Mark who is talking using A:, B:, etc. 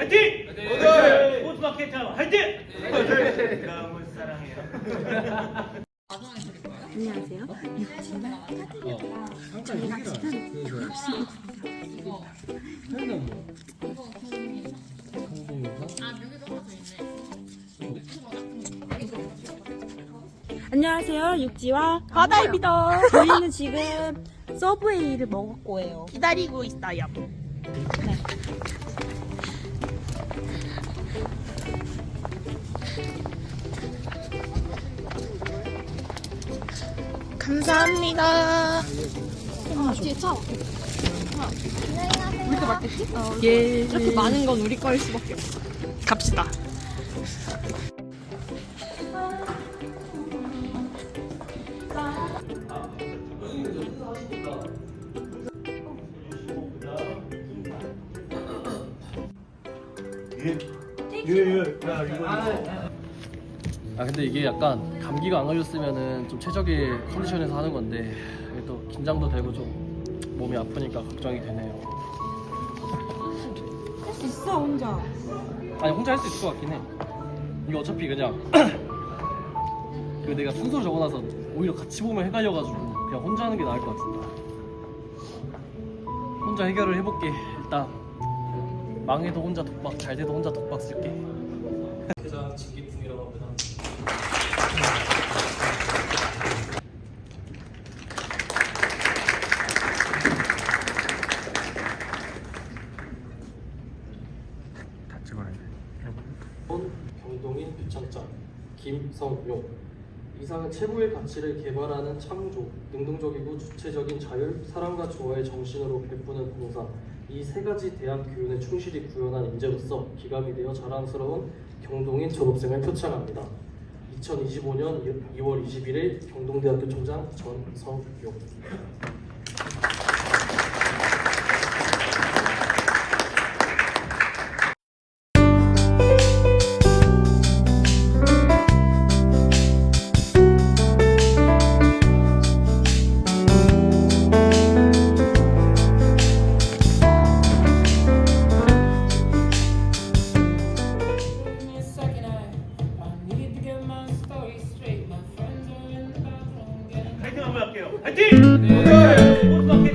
A: 화이팅!
B: 화이팅!
A: 스포츠 마케터 화이팅! 화이팅! 너무 사랑해요.
C: 안녕하세요. 저희가 지금 안녕하세요. 육지와
D: 바다입니다.
C: 저희는 지금 서브웨이를 먹을 거예요.
D: 기다리고 있어요. 감사합니다. 예.
C: 이렇게 많은 건 우리 거일 수밖에 없어.
D: 갑시다.
A: 야 이거
B: 아 근데 이게 약간 감기가 안 걸렸으면은 좀 최적의 컨디션에서 하는 건데 이게 또 긴장도 되고 좀 몸이 아프니까 걱정이 되네요.
C: 할 수 있어 혼자.
B: 아니 혼자 할 수 있을 것 같긴 해. 이게 어차피 그냥 그 내가 순서를 적어놔서 오히려 같이 보면 헷갈려가지고 그냥 혼자 하는 게 나을 것 같은데. 혼자 해결을 해볼게. 일단 망해도 혼자 독박, 잘 돼도 혼자 독박 쓸게. 회장 진기풍이라고 합니다. 경동인 표창장 김성용 이상은 최고의 가치를 개발하는 창조, 능동적이고 주체적인 자율, 사랑과 조화의 정신으로 베푸는 봉사 이 세 가지 대학 교훈에 충실히 구현한 인재로서 기감이 되어 자랑스러운 경동인 졸업생을 표창합니다. 2025년 2월 21일 경동대학교 총장 전성용 파이팅 한번 할게요. 파이팅! 네. 모두 함께